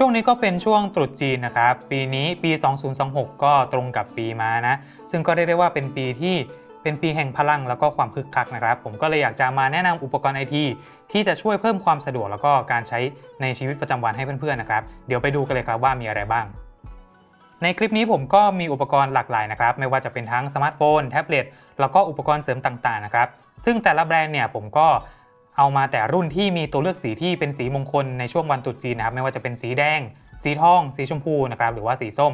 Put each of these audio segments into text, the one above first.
ช่วงนี้ก็เป็นช่วงตรุษจีนนะครับ ปีนี้ปี 2026 ก็ตรงกับปีม้านะ ซึ่งก็เรียกได้ว่าเป็นปีที่เป็นปีแห่งพลังแล้วก็ความคึกคักนะครับ ผมก็เลยอยากจะมาแนะนำอุปกรณ์ไอทีที่จะช่วยเพิ่มความสะดวกแล้วก็การใช้ในชีวิตประจำวันให้เพื่อนๆนะครับ เดี๋ยวไปดูกันเลยครับว่ามีอะไรบ้าง ในคลิปนี้ผมก็มีอุปกรณ์หลากหลายนะครับ ไม่ว่าจะเป็นทั้งสมาร์ทโฟน แท็บเล็ตแล้วก็อุปกรณ์เสริมต่างๆนะครับ ซึ่งแต่ละแบรนด์เนี่ยผมก็ เอามาแต่รุ่นที่มีตัวเลือกสีที่เป็นสีมงคลในช่วงวันตรุษจีนนะครับไม่ว่าจะเป็นสีแดง สีทอง สีชมพูนะครับหรือว่าสีส้ม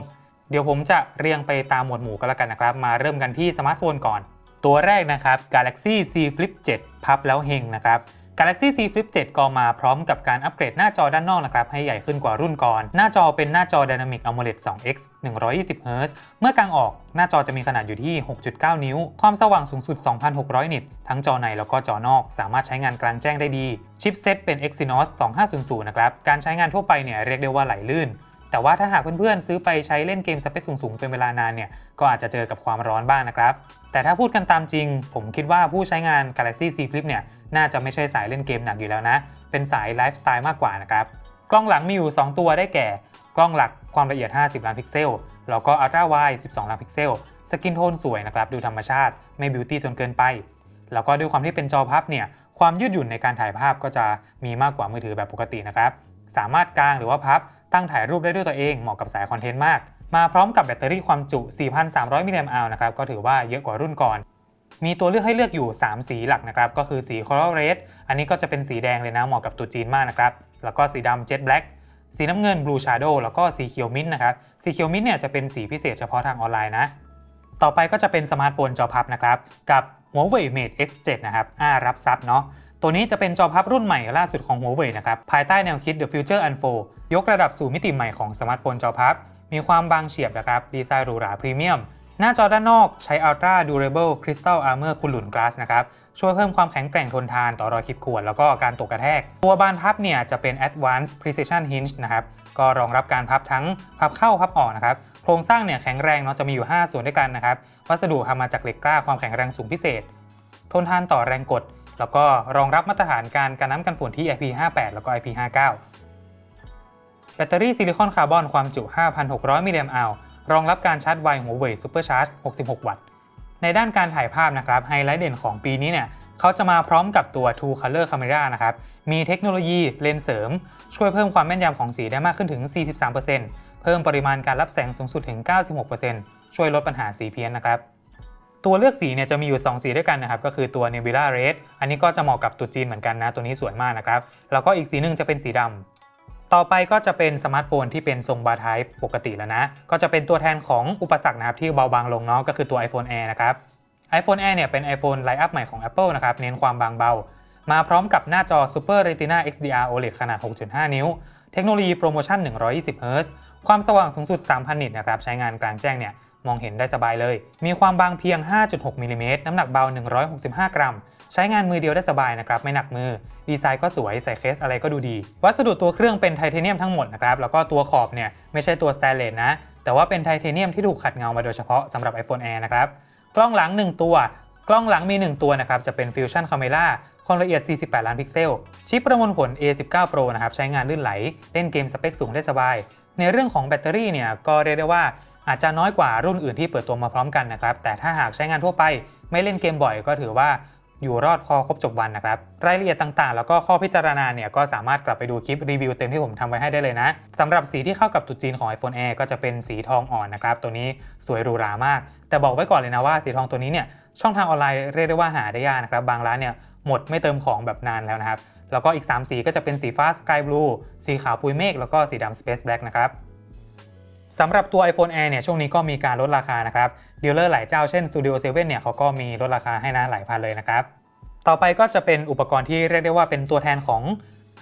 เดี๋ยวผมจะเรียงไปตามหมวดหมู่กันแล้วกันนะครับ มาเริ่มกันที่สมาร์ทโฟนก่อน ตัวแรกนะครับ Galaxy Z Flip 7 พับแล้วเฮงนะครับ Galaxy Z Flip 7 ก็มาพร้อมกับการอัปเกรดหน้าจอด้านนอกนะครับให้ใหญ่ขึ้นกว่ารุ่นก่อน หน้าจอเป็นหน้าจอ Dynamic AMOLED 2X 120 Hz เมื่อกางออกหน้าจอจะมีขนาดอยู่ที่ 6.9 นิ้ว ความสว่างสูงสุด 2,600 นิตทั้งจอในแล้วก็จอนอก สามารถใช้งานกลางแจ้งได้ดี ชิปเซตเป็น Exynos 2500 นะครับ การใช้งานทั่วไปเนี่ยเรียกได้ว่าไหลลื่นแต่ว่าถ้าหากเพื่อนๆ ซื้อไปใช้เล่นเกมสเปคสูงๆ เป็นเวลานานเนี่ย ก็อาจจะเจอกับความร้อนบ้างนะครับ แต่ถ้าพูดกันตามจริง ผมคิดว่าผู้ใช้งาน Galaxy Z Flip เนี่ย น่าจะไม่ใช่สายเล่นเกมหนักอยู่แล้วนะ เป็นสายไลฟ์สไตล์มากกว่านะครับกล้องหลังมีอยู่ 2 ตัวได้แก่ กล้องหลักความละเอียด 50 ล้านพิกเซล แล้วก็ Ultra Wide 12 ล้านพิกเซล สกินโทนสวยนะครับ ดูธรรมชาติ ไม่บิวตี้จนเกินไป แล้วก็ด้วยความที่เป็นจอพับเนี่ย ความยืดหยุ่นในการถ่ายภาพก็จะมีมากกว่ามือถือแบบปกตินะครับ สามารถกางหรือว่าพับ ตั้งถ่ายรูปได้ด้วยตัวเอง เหมาะกับสายคอนเทนต์มาก มาพร้อมกับแบตเตอรี่ความจุ 4,300 มิลลิแอมป์นะครับ ก็ถือว่าเยอะกว่ารุ่นก่อน มีตัวเลือกให้เลือกอยู่ 3 สีหลักนะครับ ก็คือสี Coral Red อันนี้ก็จะเป็นสีแดงเลยนะ เหมาะกับตัวจีนมากนะครับ แล้วก็สีดำ Jet Black สีน้ำเงิน Blue Shadow แล้วก็สีเขียวมิ้นท์นะครับ สีเขียวมิ้นท์เนี่ยจะเป็นสีพิเศษเฉพาะทางออนไลน์นะ ต่อไปก็จะเป็นสมาร์ทโฟนจอพับนะครับ กับ Huawei Mate X7 นะครับอ่ารับซับเนาะ ตัวนี้จะเป็นจอพับรุ่นใหม่ล่าสุดของ Huawei นะครับ ภายใต้แนวคิด The Future Unfold ยกระดับสู่มิติใหม่ของสมาร์ทโฟนจอพับ มีความบางเฉียบนะครับ ดีไซน์หรูหราพรีเมียม หน้าจอด้านนอกใช้ Ultra Durable Crystal Armor คุณหลุนกลาสนะครับช่วยเพิ่มความแข็งแกร่งทนทานต่อรอยขีดข่วนแล้วก็การตกกระแทก ตัวบานพับเนี่ยจะเป็น Advanced Precision Hinge นะครับก็รองรับการพับทั้งพับเข้าพับออกนะครับโครงสร้างเนี่ยแข็งแรงเนาะจะมีอยู่ 5 ส่วนด้วยกันนะครับวัสดุทำมาจากเหล็กกล้าความแข็งแรงสูงพิเศษ ทนทานต่อแรงกด แล้วก็รองรับมาตรฐานการกันน้ำกันฝุ่นที่ IP58 แล้วก็ IP59 แบตเตอรี่ซิลิคอนคาร์บอนความจุ 5,600 มิลลิแอมป์ รองรับการชาร์จไว Huawei Supercharge 66 วัตต์ ในด้านการถ่ายภาพนะครับไฮไลท์เด่นของปีนี้เนี่ยเขาจะมาพร้อมกับตัว True Color Camera นะครับ มีเทคโนโลยีเลนส์เสริม ช่วยเพิ่มความแม่นยำของสีได้มากขึ้นถึง 43%เพิ่มปริมาณการรับแสงสูงสุดถึง 96%ช่วยลดปัญหาสีเพี้ยนนะครับตัวเลือกสีเนี่ยจะมีอยู่ 2 สีด้วยกันนะครับ ก็คือตัว Nebula Red อันนี้ก็จะเหมาะกับตัวจีนเหมือนกันนะ ตัวนี้สวยมากนะครับ แล้วก็อีกสีหนึ่งจะเป็นสีดำ ต่อไปก็จะเป็นสมาร์ทโฟนที่เป็นทรงบาร์ไทป์ปกติแล้วนะ ก็จะเป็นตัวแทนของอุปสรรคนะครับที่เบาบางลงเนาะก็คือตัว iPhone Air นะครับ iPhone Air เนี่ยเป็น iPhone ไลน์อัพใหม่ของ Apple นะครับเน้นความบางเบา มาพร้อมกับหน้าจอ Super Retina XDR OLED ขนาด 6.5 นิ้ว เทคโนโลยีโปรโมชั่น 120 Hz ความสว่างสูงสุด 3,000 นิตนะครับใช้งานกลางแจ้งเนี่ยมองเห็นได้สบายเลย มีความบางเพียง 5.6มิลลิเมตรน้ำหนักเบา 165 กรัม ใช้งานมือเดียวได้สบายนะครับไม่หนักมือ ดีไซน์ก็สวยใส่เคสอะไรก็ดูดี วัสดุตัวเครื่องเป็นไทเทเนียมทั้งหมดนะครับแล้วก็ตัวขอบเนี่ยไม่ใช่ตัวสแตนเลสนะ แต่ว่าเป็นไทเทเนียมที่ถูกขัดเงามาโดยเฉพาะสำหรับ iPhone Air นะครับกล้องหลัง 1 ตัว กล้องหลังมี 1 ตัวนะครับจะเป็น Fusion Camera ความละเอียด 48 ล้านพิกเซล ชิปประมวลผล A19 Pro นะครับใช้งานลื่นไหล เล่นเกมสเปคสูงได้สบาย ในเรื่องของแบตเตอรี่เนี่ยก็เรียกได้ว่าอาจจะน้อยกว่ารุ่นอื่นที่เปิดตัวมาพร้อมกันนะครับแต่ถ้าหากใช้งานทั่วไป ไม่เล่นเกมบ่อยก็ถือว่า อยู่รอดพอครบจบวันนะครับ รายละเอียดต่างๆ แล้วก็ข้อพิจารณาเนี่ยก็สามารถกลับไปดูคลิปรีวิวเต็มที่ผมทำไว้ให้ได้เลยนะสำหรับสีที่เข้ากับตุดจีนของ iPhone Air ก็จะเป็นสีทองอ่อนนะครับ ตัวนี้สวยหรูหรามาก แต่บอกไว้ก่อนเลยนะว่าสีทองตัวนี้เนี่ยช่องทางออนไลน์เรียกได้ว่าหาได้ยากนะครับ บางร้านเนี่ยหมดไม่เติมของแบบนานแล้วนะครับ แล้วก็อีก 3 สีก็จะเป็นสีฟ้า Sky Blue สีขาวปุยเมฆแล้วก็สีดำ Space Black นะครับ สำหรับตัว iPhone Air เนี่ยช่วงนี้ก็มีการลดราคานะครับดีลเลอร์หลายเจ้าเช่น Studio 7เนี่ยเขาก็มีลดราคาให้นะหลายพันเลยนะครับ ต่อไปก็จะเป็นอุปกรณ์ที่เรียกได้ว่าเป็นตัวแทนของ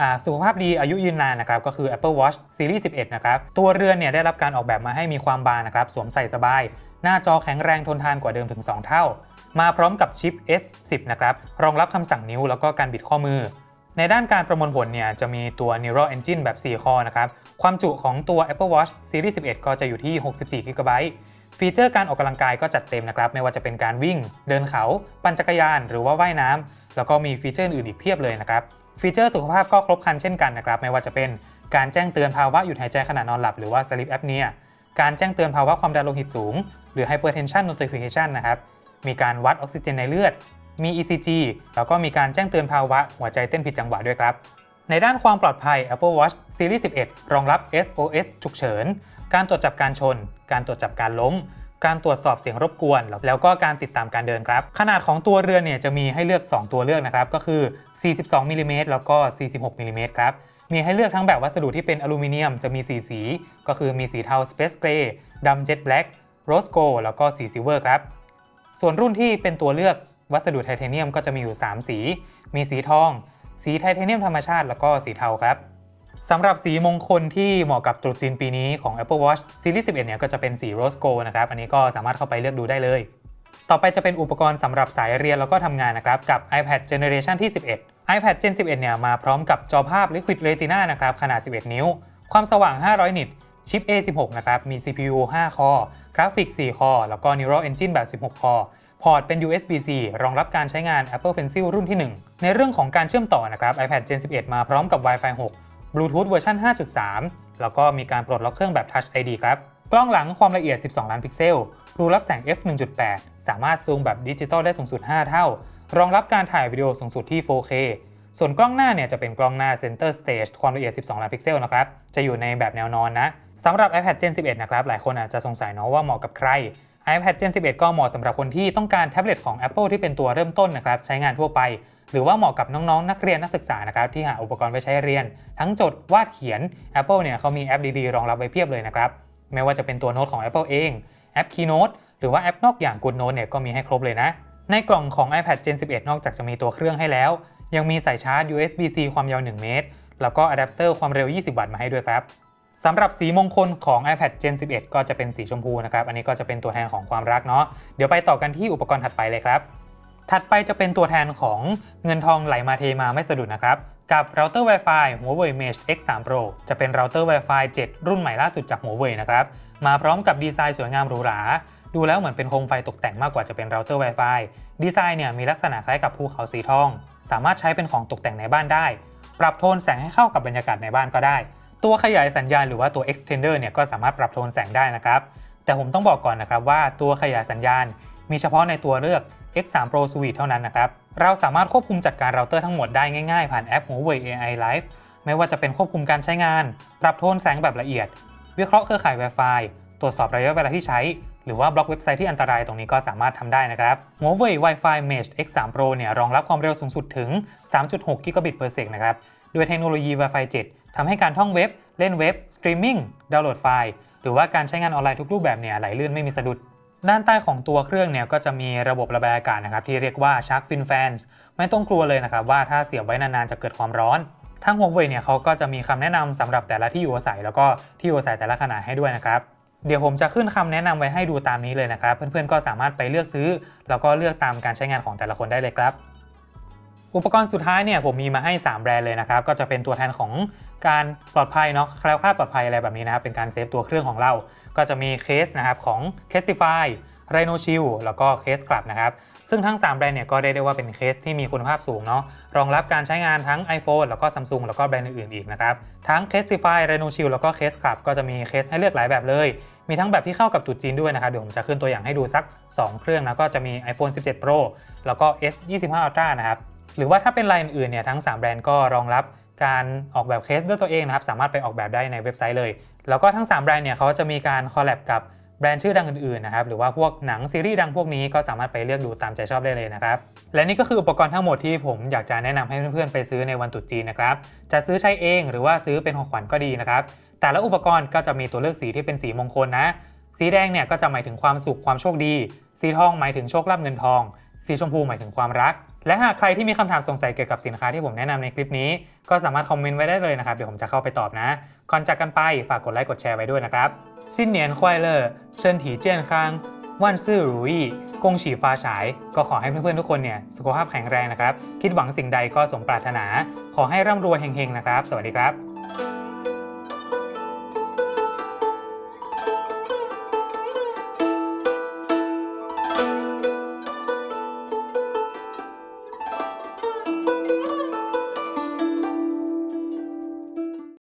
อาสุขภาพดีอายุยืนนานนะครับก็คือ Apple Watch Series 11 นะครับ ตัวเรือนเนี่ยได้รับการออกแบบมาให้มีความบางนะครับ สวมใส่สบาย หน้าจอแข็งแรงทนทานกว่าเดิมถึง 2 เท่า มาพร้อมกับชิป S10 นะครับ รองรับคำสั่งนิ้วแล้วก็การบิดข้อมือ ในด้านการประมวลผลเนี่ยจะมีตัว Neural Engine แบบ 4 คอนะครับ ความจุของตัว Apple Watch Series 11 ก็จะอยู่ที่ 64 GB ฟีเจอร์การออกกำลังกายก็จัดเต็มนะครับ ไม่ว่าจะเป็นการวิ่ง เดินเขา ปั่นจักรยาน หรือว่าว่ายน้ำ แล้วก็มีฟีเจอร์อื่นอีกเพียบเลยนะครับ ฟีเจอร์สุขภาพก็ครบครันเช่นกันนะครับ ไม่ว่าจะเป็นการแจ้งเตือนภาวะหยุดหายใจขณะนอนหลับ หรือว่า sleep apnea การแจ้งเตือนภาวะความดันโลหิตสูง หรือ hypertension notification นะครับ มีการวัดออกซิเจนในเลือด มี ECG แล้วก็มีการแจ้งเตือนภาวะหัวใจเต้นผิดจังหวะด้วยครับในด้านความปลอดภัย Apple Watch Series 11 รองรับ SOS ฉุกเฉิน การตรวจจับการชน การตรวจจับการล้ม การตรวจสอบเสียงรบกวน แล้วก็การติดตามการเดินครับ ขนาดของตัวเรือนเนี่ยจะมีให้เลือก 2 ตัวเลือกนะครับ ก็คือ 42มิลลิเมตรแล้วก็ 46มิลลิเมตรครับ มีให้เลือกทั้งแบบวัสดุที่เป็นอลูมิเนียมจะมี 4 สี ก็คือมีสีเทา Space Gray ดำ Jet Black Rose Gold แล้วก็สีซิลเวอร์ครับ ส่วนรุ่นที่เป็นตัวเลือก วัสดุไทเทเนียมก็จะมีอยู่ 3 สี มีสีทอง สีไทเทเนียมธรรมชาติ แล้วก็สีเทาครับสำหรับสีมงคลที่เหมาะกับตรุษจีนปีนี้ของ Apple Watch Series 11 เนี่ยก็จะเป็นสี Rose Gold นะครับ อันนี้ก็สามารถเข้าไปเลือกดูได้เลย ต่อไปจะเป็นอุปกรณ์สำหรับสายเรียนแล้วก็ทำงานนะครับ กับ iPad Generation ที่ 11 iPad Gen 11 เนี่ยมาพร้อมกับจอภาพ Liquid Retina นะครับขนาด 11 นิ้ว ความสว่าง 500 นิตชิป A16 นะครับ มี CPU 5 คอกราฟิก 4 คอแล้วก็ Neural Engine แบบ 16 คอ พอร์ตเป็น USB-C รองรับการใช้งาน Apple Pencil รุ่นที่ 1 ในเรื่องของการเชื่อมต่อนะครับ iPad Gen 11 มาพร้อมกับ Wi-Fi 6 Bluetooth เวอร์ชัน5.3 แล้วก็มีการปลดล็อกเครื่องแบบ Touch ID ครับ กล้องหลังความละเอียด 12 ล้านพิกเซล รูรับแสง f 1.8 สามารถซูมแบบดิจิตอลได้สูงสุด 5 เท่า รองรับการถ่ายวิดีโอสูงสุดที่ 4K ส่วนกล้องหน้าเนี่ยจะเป็นกล้องหน้า Center Stage ความละเอียด 12 ล้านพิกเซลนะครับ จะอยู่ในแบบแนวนอนนะสำหรับ iPad Gen 11 นะครับ หลายคนอาจจะสงสัยเนาะว่าเหมาะกับใคร iPad Gen 11 ก็เหมาะสำหรับคนที่ต้องการแท็บเล็ตของ Apple ที่เป็นตัวเริ่มต้นนะครับใช้งานทั่วไป หรือว่าเหมาะกับน้องๆ นักเรียนนักศึกษานะครับที่หาอุปกรณ์ไว้ใช้เรียน ทั้งจดวาดเขียน Apple เนี่ยเขามีแอปดีๆ รองรับไว้เพียบเลยนะครับไม่ว่าจะเป็นตัวโน้ตของ Apple เองแอป Keynote หรือว่าแอปนอกอย่าง Good Note เนี่ยก็มีให้ครบเลยนะ ในกล่องของ iPad Gen 11 นอกจากจะมีตัวเครื่องให้แล้ว ยังมีสายชาร์จ USB-C ความยาว 1 เมตร แล้วก็อะแดปเตอร์ความเร็ว 20 วัตต์มาให้ด้วยครับ สำหรับสีมงคลของ iPad Gen 11 ก็จะเป็นสีชมพูนะครับ อันนี้ก็จะเป็นตัวแทนของความรักเนาะ เดี๋ยวไปต่อกันที่อุปกรณ์ถัดไปเลยครับ ถัดไปจะเป็นตัวแทนของเงินทองไหลมาเทมาไม่สะดุดนะครับ กับเราเตอร์ Wi-Fi Huawei Mesh X3 Pro จะเป็นเราเตอร์ Wi-Fi 7 รุ่นใหม่ล่าสุดจาก Huawei นะครับ มาพร้อมกับดีไซน์สวยงามหรูหรา ดูแล้วเหมือนเป็นโคมไฟตกแต่งมากกว่าจะเป็นเราเตอร์ Wi-Fi ดีไซน์เนี่ยมีลักษณะคล้ายกับภูเขาสีทอง สามารถใช้เป็นของตกแต่งในบ้านได้ ปรับโทนแสงให้เข้ากับบรรยากาศในบ้านก็ได้ ตัวขยายสัญญาณหรือว่าตัว extender เนี่ยก็สามารถปรับโทนแสงได้นะครับ แต่ผมต้องบอกก่อนนะครับว่าตัวขยายสัญญาณ มีเฉพาะในตัวเลือก X3 Pro Suite เท่านั้นนะครับ เราสามารถควบคุมจัดการเราเตอร์ทั้งหมดได้ง่ายๆ ผ่านแอป Huawei AI Live ไม่ว่าจะเป็นควบคุมการใช้งาน ปรับโทนแสงแบบละเอียด วิเคราะห์เครือข่าย Wi-Fi ตรวจสอบระยะเวลาที่ใช้ หรือว่าบล็อกเว็บไซต์ที่อันตรายตรงนี้ก็สามารถทำได้นะครับ Huawei Wi-Fi Mesh X3 Pro เนี่ยรองรับความเร็วสูงสุดถึง 3.6 Gigabit per sec นะครับ ด้วยเทคโนโลยี Wi-Fi 7 ทำให้การท่องเว็บ เล่นเว็บ สตรีมมิ่ง ดาวน์โหลดไฟล์ หรือว่าการใช้งานออนไลน์ทุกรูปแบบเนี่ยไหลลื่นไม่มีสะดุด ด้านใต้ของตัวเครื่องเนี่ยก็จะมีระบบระบายอากาศนะครับที่เรียกว่า Shark Fin Fans ไม่ต้องกลัวเลยนะครับว่าถ้าเสียบไว้นานๆจะเกิดความร้อน ทาง Huawei เนี่ยเขาก็จะมีคำแนะนำสำหรับแต่ละที่อยู่อาศัย แล้วก็ที่อยู่อาศัยแต่ละขนาดให้ด้วยนะครับ เดี๋ยวผมจะขึ้นคำแนะนำไว้ให้ดูตามนี้เลยนะครับ เพื่อนๆก็สามารถไปเลือกซื้อ แล้วก็เลือกตามการใช้งานของแต่ละคนได้เลยครับ อุปกรณ์สุดท้ายเนี่ยผมมีมาให้ 3 แบรนด์เลยนะครับ ก็จะเป็นตัวแทนของการปลอดภัยเนาะแคล้วคลาดปลอดภัยอะไรแบบนี้นะครับ เป็นการเซฟตัวเครื่องของเรา ก็จะมีเคสนะครับของ Castify Rhino s h i e l แล้วก็เคส Club นะครับ ซึ่งทั้ง 3 แบรนด์เนี่ยก็ได้ได้ว่าเป็นเคสที่มีคุณภาพสูงเนาะรองรับการใช้งานทั้ง iPhone แล้วก็ Samsung แล้วก็แบรนด์อื่นๆอีกนะครับทั้ง Castify Rhino s h i e l แล้วก็ Case Club ก็จะมีเคสให้เลือกหลายแบบเลยมีทั้งแบบที่เข้ากับตรุ๊จีนด้วยนะครับ เดี๋ยวผมจะขึ้นตัวอย่างให้ดูสัก 2 เครื่องนะ ก็จะมี iPhone 17 Pro แล้วก็ S 25 Ultra นะครับ หรือว่าถ้าเป็นรายอื่นๆเนี่ยทั้ง 3 แบรนด์ก็รองรับการออกแบบเคสด้วยตัวเองนะครับสามารถไปออกแบบได้ในเว็บไซต์เลย แล้วก็ทั้ง 3 แบรนด์เนี่ยเขาจะมีการคอลแลบกับแบรนด์ชื่อดังอื่นๆนะครับหรือว่าพวกหนังซีรีส์ดังพวกนี้ก็สามารถไปเลือกดูตามใจชอบได้เลยนะครับและนี่ก็คืออุปกรณ์ทั้งหมดที่ผมอยากจะแนะนำให้เพื่อนๆไปซื้อในวันตรุษจีนนะครับจะซื้อใช้เองหรือว่าซื้อเป็นของขวัญก็ดีนะครับแต่ละอุปกรณ์ก็จะมีตัวเลือกสีที่เป็นสีมงคลนะ สีแดงเนี่ยก็จะหมายถึงความสุขความโชคดี สีทองหมายถึงโชคลาภเงินทอง สีชมพูหมายถึงความรัก และหากใครที่มีคำถามสงสัยเกี่ยวกับสินค้าที่ผมแนะนำในคลิปนี้ ก็สามารถคอมเมนต์ไว้ได้เลยนะครับ เดี๋ยวผมจะเข้าไปตอบนะ ก่อนจากกันไปฝากกดไลค์กดแชร์ไว้ด้วยนะครับสิ้นเนียนควายเลอร์เชิญถีเจียนคางวันซื่อหรูอี้กงฉีฟ้าฉาย ก็ขอให้เพื่อนๆทุกคนเนี่ยสุขภาพแข็งแรงนะครับ คิดหวังสิ่งใดก็สมปรารถนา ขอให้ร่ำรวยเฮงๆนะครับ สวัสดีครับ